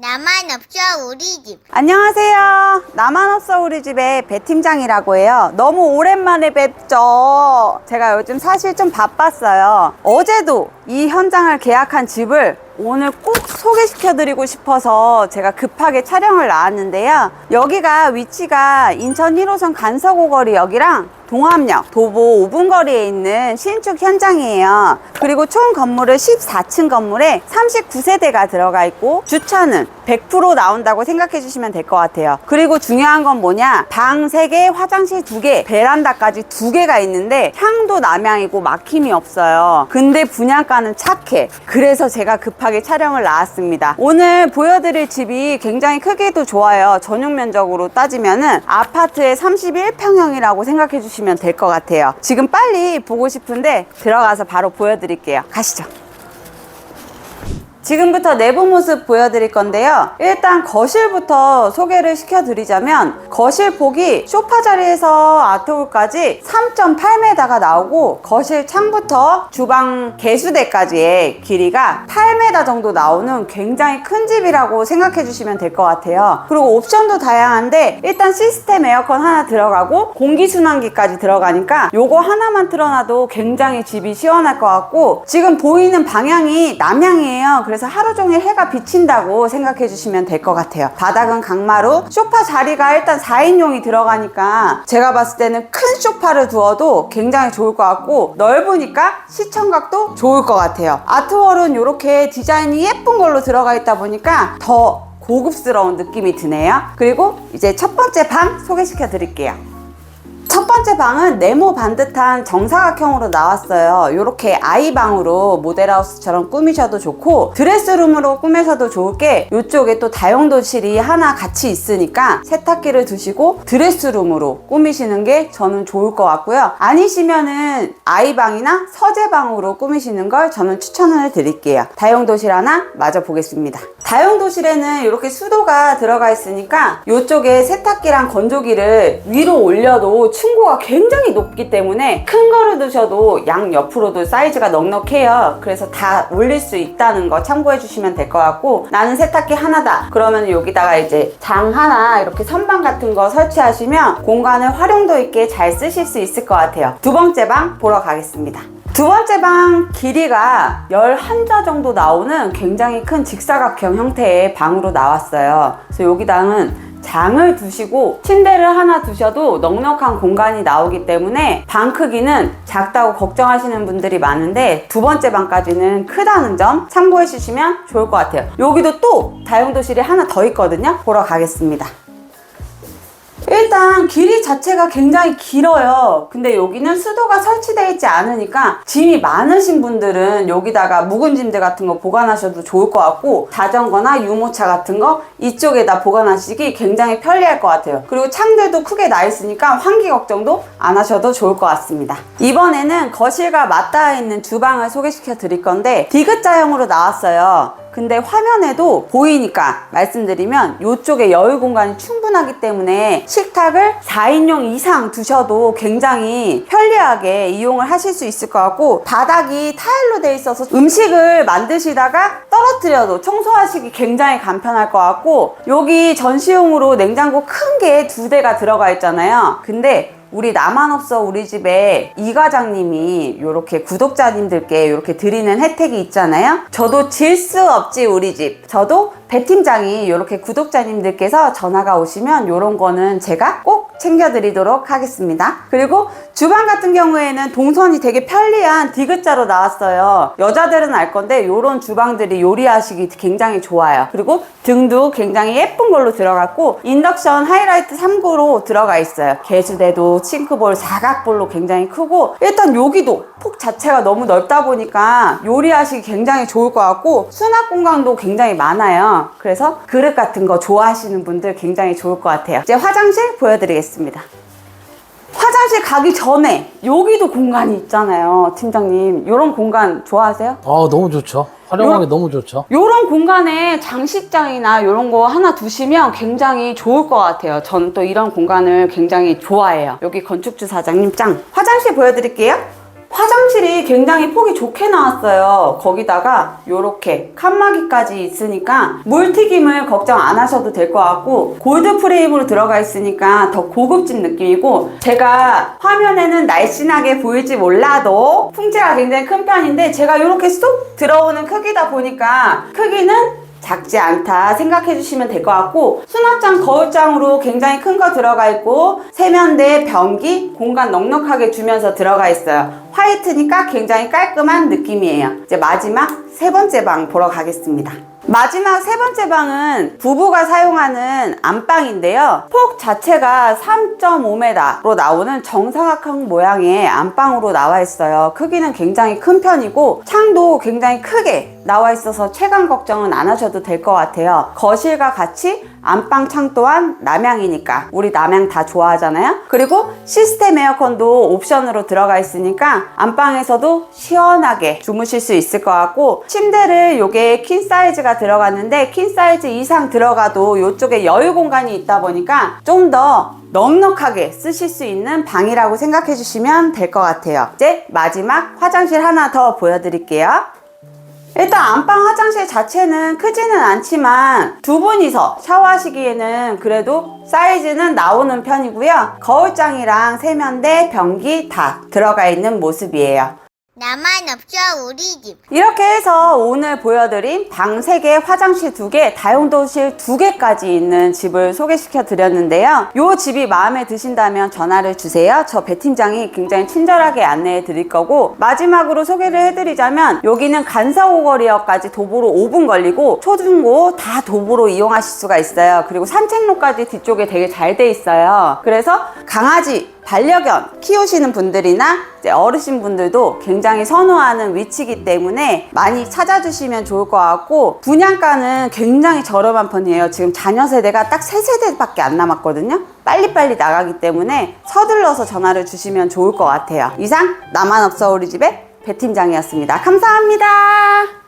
나만 없어 우리 집. 안녕하세요. 나만 없어 우리 집의 배 팀장이라고 해요. 너무 오랜만에 뵙죠. 제가 요즘 사실 좀 바빴어요. 어제도 이 현장을 계약한 집을 오늘 꼭 소개시켜 드리고 싶어서 제가 급하게 촬영을 나왔는데요. 여기가 위치가 인천 1호선 간서고거리 역이랑 동암역, 도보 5분 거리에 있는 신축 현장이에요. 그리고 총 건물은 14층 건물에 39세대가 들어가 있고 주차는 100% 나온다고 생각해 주시면 될 것 같아요. 그리고 중요한 건 뭐냐? 방 3개, 화장실 2개, 베란다까지 2개가 있는데 향도 남향이고 막힘이 없어요. 근데 분양가는 착해. 그래서 제가 급하게 촬영을 나왔습니다. 오늘 보여드릴 집이 굉장히 크기도 좋아요. 전용 면적으로 따지면은 아파트의 31평형이라고 생각해 주시면 될 것 같아요. 지금 빨리 보고 싶은데 들어가서 바로 보여드릴게요. 가시죠. 지금부터 내부 모습 보여드릴 건데요. 일단 거실부터 소개를 시켜드리자면 거실 폭이 소파 자리에서 아트홀까지 3.8m가 나오고 거실 창부터 주방 개수대까지의 길이가 8m 정도 나오는 굉장히 큰 집이라고 생각해 주시면 될 것 같아요. 그리고 옵션도 다양한데 일단 시스템 에어컨 하나 들어가고 공기순환기까지 들어가니까 요거 하나만 틀어놔도 굉장히 집이 시원할 것 같고 지금 보이는 방향이 남향이에요. 그래서 하루 종일 해가 비친다고 생각해 주시면 될 것 같아요. 바닥은 강마루, 소파 자리가 일단 4인용이 들어가니까 제가 봤을 때는 큰 소파를 두어도 굉장히 좋을 것 같고 넓으니까 시청각도 좋을 것 같아요. 아트월은 이렇게 디자인이 예쁜 걸로 들어가 있다 보니까 더 고급스러운 느낌이 드네요. 그리고 이제 첫 번째 방 소개시켜 드릴게요. 첫 번째 방은 네모 반듯한 정사각형으로 나왔어요. 이렇게 아이방으로 모델하우스처럼 꾸미셔도 좋고 드레스룸으로 꾸며셔도 좋을 게 이쪽에 또 다용도실이 하나 같이 있으니까 세탁기를 두시고 드레스룸으로 꾸미시는 게 저는 좋을 것 같고요. 아니시면은 아이방이나 서재방으로 꾸미시는 걸 저는 추천을 드릴게요. 다용도실 하나 마저 보겠습니다. 다용도실에는 이렇게 수도가 들어가 있으니까 이쪽에 세탁기랑 건조기를 위로 올려도 층고가 굉장히 높기 때문에 큰 거를 두셔도 양 옆으로도 사이즈가 넉넉해요. 그래서 다 올릴 수 있다는 거 참고해 주시면 될 것 같고 나는 세탁기 하나다. 그러면 여기다가 이제 장 하나 이렇게 선반 같은 거 설치하시면 공간을 활용도 있게 잘 쓰실 수 있을 것 같아요. 두 번째 방 보러 가겠습니다. 두 번째 방 길이가 11자 정도 나오는 굉장히 큰 직사각형 형태의 방으로 나왔어요. 그래서 여기다는 장을 두시고 침대를 하나 두셔도 넉넉한 공간이 나오기 때문에 방 크기는 작다고 걱정하시는 분들이 많은데 두 번째 방까지는 크다는 점 참고해 주시면 좋을 것 같아요. 여기도 또 다용도실이 하나 더 있거든요. 보러 가겠습니다. 일단 길이 자체가 굉장히 길어요. 근데 여기는 수도가 설치되어 있지 않으니까 짐이 많으신 분들은 여기다가 묵은 짐들 같은 거 보관하셔도 좋을 것 같고 자전거나 유모차 같은 거 이쪽에다 보관하시기 굉장히 편리할 것 같아요. 그리고 창들도 크게 나 있으니까 환기 걱정도 안 하셔도 좋을 것 같습니다. 이번에는 거실과 맞닿아 있는 주방을 소개시켜 드릴 건데 디귿자형으로 나왔어요. 근데 화면에도 보이니까 말씀드리면 이쪽에 여유 공간이 충분하기 때문에 식탁을 4인용 이상 두셔도 굉장히 편리하게 이용을 하실 수 있을 것 같고 바닥이 타일로 돼 있어서 음식을 만드시다가 떨어뜨려도 청소하시기 굉장히 간편할 것 같고 여기 전시용으로 냉장고 큰 게 두 대가 들어가 있잖아요. 근데 우리 나만 없어 우리 집에 이 과장님이 이렇게 구독자님들께 이렇게 드리는 혜택이 있잖아요. 저도 질 수 없지 우리 집. 저도 배 팀장이 이렇게 구독자님들께서 전화가 오시면 이런 거는 제가 꼭 챙겨드리도록 하겠습니다. 그리고 주방 같은 경우에는 동선이 되게 편리한 디귿자로 나왔어요. 여자들은 알 건데 이런 주방들이 요리하시기 굉장히 좋아요. 그리고 등도 굉장히 예쁜 걸로 들어갔고 인덕션 하이라이트 3구로 들어가 있어요. 개수대도 싱크볼 사각볼로 굉장히 크고 일단 여기도 폭 자체가 너무 넓다 보니까 요리하시기 굉장히 좋을 것 같고 수납 공간도 굉장히 많아요. 그래서 그릇 같은 거 좋아하시는 분들 굉장히 좋을 것 같아요. 이제 화장실 보여드리겠습니다. 화장실 가기 전에 여기도 공간이 있잖아요. 팀장님. 이런 공간 좋아하세요? 아 너무 좋죠. 활용하기 요- 너무 좋죠. 이런 공간에 장식장이나 이런 거 하나 두시면 굉장히 좋을 것 같아요. 저는 또 이런 공간을 굉장히 좋아해요. 여기 건축주 사장님 짱. 화장실 보여드릴게요. 화장실이 굉장히 폭이 좋게 나왔어요. 거기다가 요렇게 칸막이까지 있으니까 물 튀김을 걱정 안 하셔도 될 것 같고 골드 프레임으로 들어가 있으니까 더 고급진 느낌이고 제가 화면에는 날씬하게 보일지 몰라도 풍채가 굉장히 큰 편인데 제가 이렇게 쏙 들어오는 크기다 보니까 크기는 작지 않다 생각해 주시면 될 것 같고 수납장 거울장으로 굉장히 큰 거 들어가 있고 세면대 변기 공간 넉넉하게 주면서 들어가 있어요 화이트니까 굉장히 깔끔한 느낌이에요 이제 마지막 세 번째 방 보러 가겠습니다 마지막 세 번째 방은 부부가 사용하는 안방인데요. 폭 자체가 3.5m로 나오는 정사각형 모양의 안방으로 나와 있어요. 크기는 굉장히 큰 편이고 창도 굉장히 크게 나와 있어서 체감 걱정은 안 하셔도 될 것 같아요. 거실과 같이 안방 창 또한 남향이니까 우리 남향 다 좋아하잖아요. 그리고 시스템 에어컨도 옵션으로 들어가 있으니까 안방에서도 시원하게 주무실 수 있을 것 같고 침대를 요게 퀸 사이즈가 들어갔는데 퀸 사이즈 이상 들어가도 이쪽에 여유 공간이 있다 보니까 좀더 넉넉하게 쓰실 수 있는 방이라고 생각해 주시면 될 것 같아요. 이제 마지막 화장실 하나 더 보여드릴게요. 일단 안방 화장실 자체는 크지는 않지만 두 분이서 샤워하시기에는 그래도 사이즈는 나오는 편이고요. 거울장이랑 세면대, 변기 다 들어가 있는 모습이에요. 나만 없어 우리 집. 이렇게 해서 오늘 보여드린 방 3개, 화장실 2개, 다용도실 2개까지 있는 집을 소개시켜 드렸는데요. 이 집이 마음에 드신다면 전화를 주세요. 저 배 팀장이 굉장히 친절하게 안내해 드릴 거고 마지막으로 소개를 해드리자면 여기는 간사오거리역까지 도보로 5분 걸리고 초중고 다 도보로 이용하실 수가 있어요. 그리고 산책로까지 뒤쪽에 되게 잘 돼 있어요. 그래서 강아지 반려견 키우시는 분들이나 어르신 분들도 굉장히 선호하는 위치이기 때문에 많이 찾아주시면 좋을 것 같고 분양가는 굉장히 저렴한 편이에요. 지금 자녀 세대가 딱세 세대밖에 안 남았거든요. 빨리빨리 나가기 때문에 서둘러서 전화를 주시면 좋을 것 같아요. 이상 나만 없어 우리 집의 배 팀장이었습니다. 감사합니다.